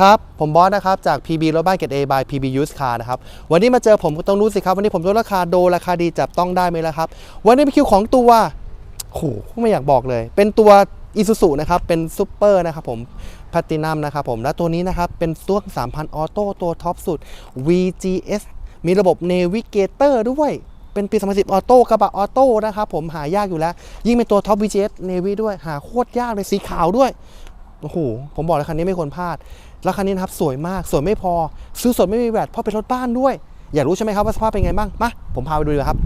ครับ ผมบอสนะครับ จาก PB รถบ้านเกรด A by PB Used Car นะครับ วันนี้มาเจอผมก็ต้องรู้สิครับ วันนี้ผมลดราคาโดราคาดีจับต้องได้ไหมล่ะครับ วันนี้เป็นคิวของตัวโหไม่อยากบอกเลย เป็นตัว Isuzu นะครับ เป็นซูเปอร์นะครับผมแพ t ตินัมนะครับผม และตัวนี้นะครับ เป็นตัว3,000 ออโต้ตัวท็อปสุด VGS มีระบบ Navigator ด้วยเป็นปี 2010 ออโต้กระบะออโต้นะครับผมหายากอยู่แล้ว ยิ่งเป็นตัวท็อป VGS Navy ด้วยหาโคตรยากเลยสีขาวด้วย โอ้โหผมบอกเลยคันนี้ไม่ควรพลาด แล้วคันนี้นะครับสวยมากสวยไม่พอ ซื้อสดไม่มีแวดเพราะเป็นรถบ้านด้วย อยากรู้ใช่ไหมครับว่าสภาพเป็นไงบ้างมาผมพาไปดูเลยครับ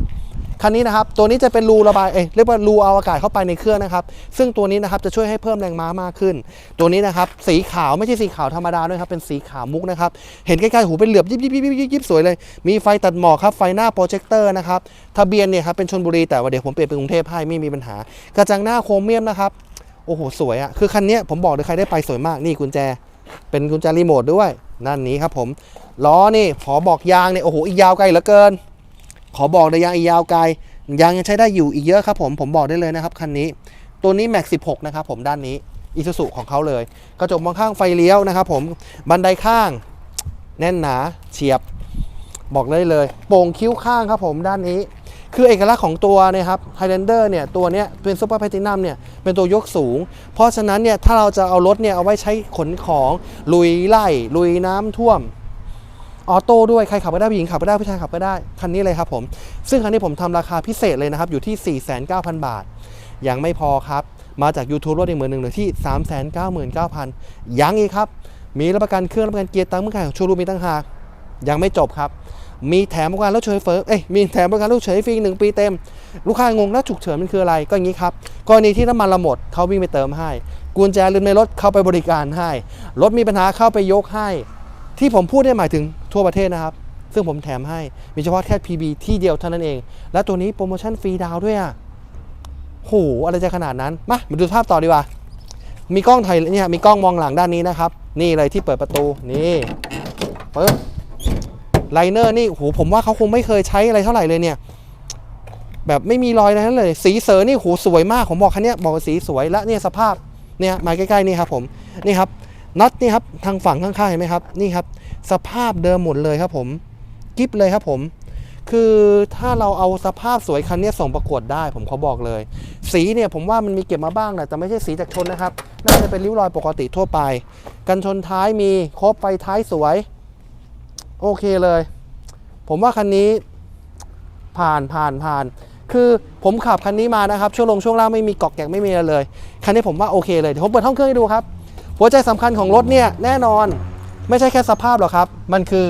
คันนี้นะครับตัวนี้จะเป็นรูระบายเอ้ยเรียกว่ารูเอาอากาศเข้าไปในเครื่องนะครับ ซึ่งตัวนี้นะครับจะช่วยให้เพิ่มแรงม้ามากขึ้น ตัวนี้นะครับสีขาวไม่ใช่สีขาวธรรมดาด้วยครับเป็นสีขาวมุกนะครับเห็นใกล้ๆหูเป็นเหลือบยิบยิบยิบยิบยิบยิบสวยเลย มีไฟตัดหมอกครับไฟหน้าโปรเจคเตอร์นะครับทะเบียนเนี่ยครับเป็นชนบุรีแต่ว่าเดี๋ยวผมเปลี่ยนเป็นกรุงเทพให้ไม่มีปัญหากระจังหน้าโครเมียมนะครับ โอ้โหสวยอะคือคันนี้ผมบอกเลยใครได้ไปสวยมากนี่กุญแจ เป็นกุญแจรีโมทด้วยนั่นนี้ครับผมล้อนี่ขอบอกยางเนี่ยโอ้โหอีกยาวไกลเหลือเกิน ขอบอกเลยยางอีกยาวไกลยางยังใช้ได้อยู่อีกเยอะครับผมผมบอกได้เลยนะครับคันนี้ ตัวนี้ Max 16นะครับผมด้านนี้อีซูซุของเขาเลย กระจกมองข้างไฟเลี้ยวนะครับผมบันไดข้าง แน่นหนาเฉียบ บอกเลยเลย โป่งคิ้วข้างครับผมด้านนี้ คือเอกลักษณ์ของตัวนะครับ Highlander เนี่ยตัวเนี้ยเป็นซูเปอร์แพตินัมเนี่ยเป็นตัวยกสูง เพราะฉะนั้นเนี่ยถ้าเราจะเอารถเนี่ยเอาไว้ใช้ขนของลุยไล่ลุยน้ำท่วมออโต้ด้วยใครขับก็ได้ผู้หญิงขับก็ได้ผู้ชายขับก็ได้คันนี้เลยครับผม ซึ่งคันนี้ผมทำราคาพิเศษเลยนะครับอยู่ที่ 4,900 บาท ยังไม่พอครับ มาจาก YouTube รถอีกหมื่นหนึ่งเหลือที่ 399,000ยังอีกครับ มีรับประกันเครื่องรับประกันเกียร์ตั้งเมื่อไหร่ของชูรูมมีตั้งหากยังไม่จบครับ มีแถมบริการรถเฉยเฟิร์เอ้ยมีแถมบริการรถเฉยฟรีหนึ่งปีเต็ม ลูกค้างงแล้วฉุกเฉินมันคืออะไรก็อย่างนี้ครับกรณีที่น้ำมันเราหมดเขาวิ่งไปเติมให้ กุญแจลืมในรถเข้าไปบริการให้ รถมีปัญหาเข้าไปยกให้ ที่ผมพูดได้หมายถึงทั่วประเทศนะครับ ซึ่งผมแถมให้มีเฉพาะแค่ PB ที่เดียวเท่านั้นเอง และตัวนี้โปรโมชั่นฟรีดาวด้วยอะโหอะไรจะขนาดนั้นมามาดูภาพต่อดีกว่ามีกล้องถ่ายเนี่ยมีกล้องมองหลังด้านนี้นะครับ นี่เลยที่เปิดประตูนี่ปึ๊บ ไลเนอร์นี่โหผมว่าเขาคงไม่เคยใช้อะไรเท่าไหร่เลยเนี่ย แบบไม่มีรอยอะไรทั้งนั้นเลย สีเสอนี่โหสวยมากผมบอกคันนี้บอกสีสวยและเนี่ยสภาพเนี่ยมาใกล้ๆนี่ครับผมนี่ครับน็อตนี่ครับทางฝั่งข้างๆเห็นไหมครับนี่ครับ สภาพเดิมหมดเลยครับผมกิฟเลยครับผม คือถ้าเราเอาสภาพสวยคันนี้ส่งประกวดได้ผมเขาบอกเลย สีเนี่ยผมว่ามันมีเก็บมาบ้างแหละแต่ไม่ใช่สีจากชนนะครับ น่าจะเป็นริ้วรอยปกติทั่วไป กันชนท้ายมีครบไฟท้ายสวย โอเคเลย ผมว่าคันนี้ผ่านผ่านผ่าน คือผมขับคันนี้มานะครับ ช่วงลงช่วงล่างไม่มีเกาะแกะไม่มีอะไรเลย คันนี้ผมว่าโอเคเลย เดี๋ยวผมเปิดห้องเครื่องให้ดูครับ หัวใจสำคัญของรถเนี่ยแน่นอนไม่ใช่แค่สภาพหรอกครับ มันคือ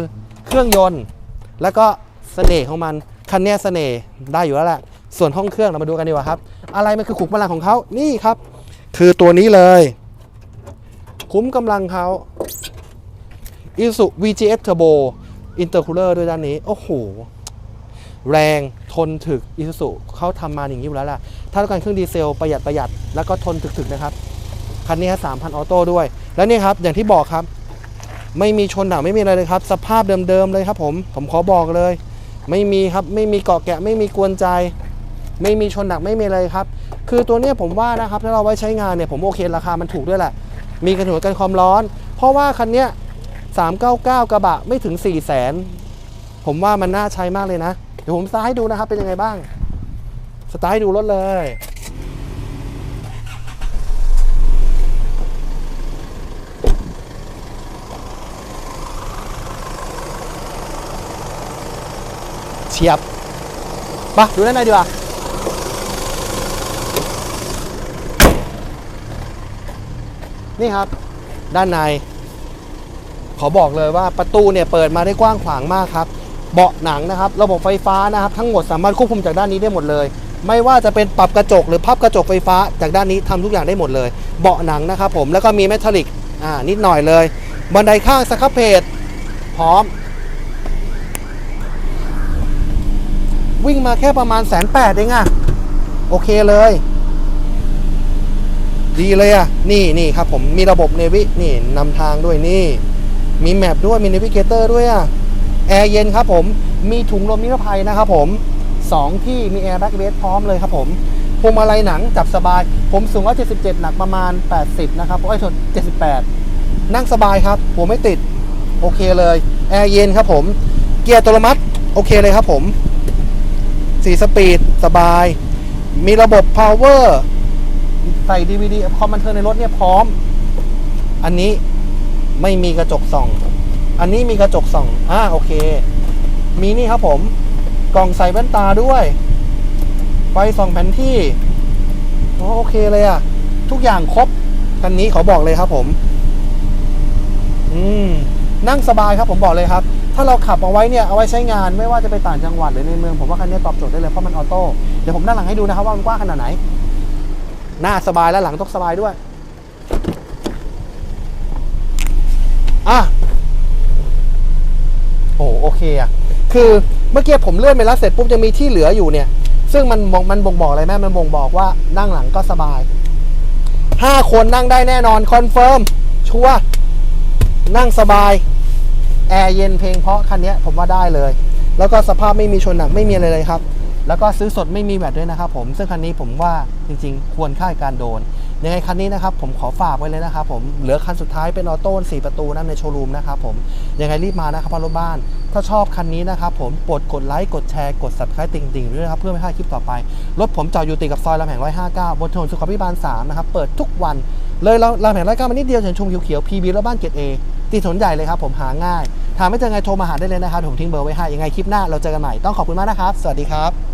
เครื่องยนต์ แล้วก็เสน่ห์ของมัน คันนี้เสน่ห์ได้อยู่แล้วแหละ ส่วนห้องเครื่องเรามาดูกันดีกว่าครับ อะไรมันคือขุมกำลังของเขานี่ครับ คือตัวนี้เลย คุ้มกำลังเขา Isuzu VGS Turbo Intercooler ด้วยด้านนี้ โอ้โห แรงทนถึก Isuzu เขาทำมาอย่างนี้อยู่แล้วล่ะ ถ้าต้องการเครื่องดีเซลประหยัดประหยัดแล้วก็ทนถึกๆนะครับ คันนี้สามพันออโต้ด้วย แล้วนี่ครับ อย่างที่บอกครับ ไม่มีชนหนักไม่มีอะไรเลยครับ สภาพเดิมๆเลยครับผม ผมขอบอกเลย ไม่มีครับ ไม่มีเกาะแกะ ไม่มีกวนใจ ไม่มีชนหนักไม่มีอะไรครับ คือตัวเนี้ยผมว่านะครับ ถ้าเราไว้ใช้งานเนี่ยผมโอเคราคามันถูกด้วยแหละ มีกระหนวกันความร้อน เพราะว่าคันเนี้ย 399 กระบะไม่ถึง 4 0 0แสนผมว่ามันน่าใช้มากเลยนะ เดี๋ยวผมสตาร์ทให้ดูนะครับ เป็นยังไงบ้าง สตาร์ทให้ดูรถเลย เฉียบปะดูด้านในดีกว่านี่ครับ ด้านใน ขอบอกเลยว่าประตูเนี่ยเปิดมาได้กว้างขวางมากครับ เบาะหนังนะครับ ระบบไฟฟ้านะครับ ทั้งหมดสามารถควบคุมจากด้านนี้ได้หมดเลย ไม่ว่าจะเป็นปรับกระจกหรือพับกระจกไฟฟ้าจากด้านนี้ทำทุกอย่างได้หมดเลย เบาะหนังนะครับผมแล้วก็มีเมทัลลิกอ่านิดหน่อยเลยบันไดข้างสครับเพจพร้อม วิ่งมาแค่ประมาณแสนแปดเองอะโอเคเลย ดีเลยอะนี่นี่ครับผมมีระบบเนวิ นี่นำทางด้วยนี่ มีแมปด้วยมีเนวิเกเตอร์ด้วยอะแอร์เย็นครับผมมีถุงลมนิรภัยนะครับผมสองที่มีแอร์แบ็กเวสพร้อมเลยครับผมพวงมาลัยหนังจับสบาย ผมสูง177หนักประมาณ 80 นะครับโอ้ยโทษ78นั่งสบายครับ หัวไม่ติด โอเคเลย แอร์เย็นครับผม เกียร์อัตโนมัติ โอเคเลยครับผมสี่สปีด สบาย มีระบบ power ใส่ DVD คอมบันเทิงในรถเนี่ยพร้อม อันนี้ ไม่มีกระจกส่อง อันนี้มีกระจกส่อง อ่าโอเค มีนี่ครับผม กล่องใส่แว่นตาด้วย ไฟส่องแผนที่อ๋อโอเคเลยอะทุกอย่างครบคันนี้เขาบอกเลยครับผม อืม นั่งสบายครับผมบอกเลยครับ ถ้าเราขับเอาไว้เนี่ยเอาไว้ใช้งานไม่ว่าจะไปต่างจังหวัดหรือในเมืองผมว่าคันนี้ตอบโจทย์ได้เลยเพราะมันออโต้ เดี๋ยวผมด้านหลังให้ดูนะครับว่ามันกว้างขนาดไหน หน้าสบายและหลังต้องสบายด้วย อะ โอ้โอเคอะคือเมื่อกี้ผมเลื่อนไปแล้วเสร็จปุ๊บจะมีที่เหลืออยู่เนี่ย ซึ่งมันมันบ่งบอกอะไรแม่มันบ่งบอกว่านั่งหลังก็สบายห้าคนนั่งได้แน่นอนคอนเฟิร์มชัวร์นั่งสบายแอร์เย็นเพลงเพราะคันนี้ผมว่าได้เลย แล้วก็สภาพไม่มีชนหนักไม่มีอะไรเลยครับ แล้วก็ซื้อสดไม่มีแวดด้วยนะครับผมซึ่งคันนี้ผมว่าจริงๆ ควรค่าการโดน ยังไงคันนี้นะครับผมขอฝากไว้เลยนะครับผมเหลือคันสุดท้ายเป็นออโต้4ประตูนั่นในโชว์รูมนะครับผมยังไงรีบมานะครับพ่อรถบ้าน ถ้าชอบคันนี้นะครับผมโปรดกดไลค์กดแชร์กด subscribe ติ่งๆด้วยนะครับเพื่อไม่พลาดคลิปต่อไป รถผมจอดอยู่ติดกับซอยรามแหง159 บนถนนสุขภิบาล3นะครับเปิดทุกวัน เลยรามแห่ง159มานิดเดียวเห็นชมเขียวๆ PB แล้วบ้านเกตเอติดถนนใหญ่เลยครับผมหาง่ายถามไม่เจอไงโทรมาหาได้เลยนะครับผมทิ้งเบอร์ไว้ให้ยังไงคลิปหน้าเราเจอกันใหม่ต้องขอบคุณมากนะครับ สวัสดีครับ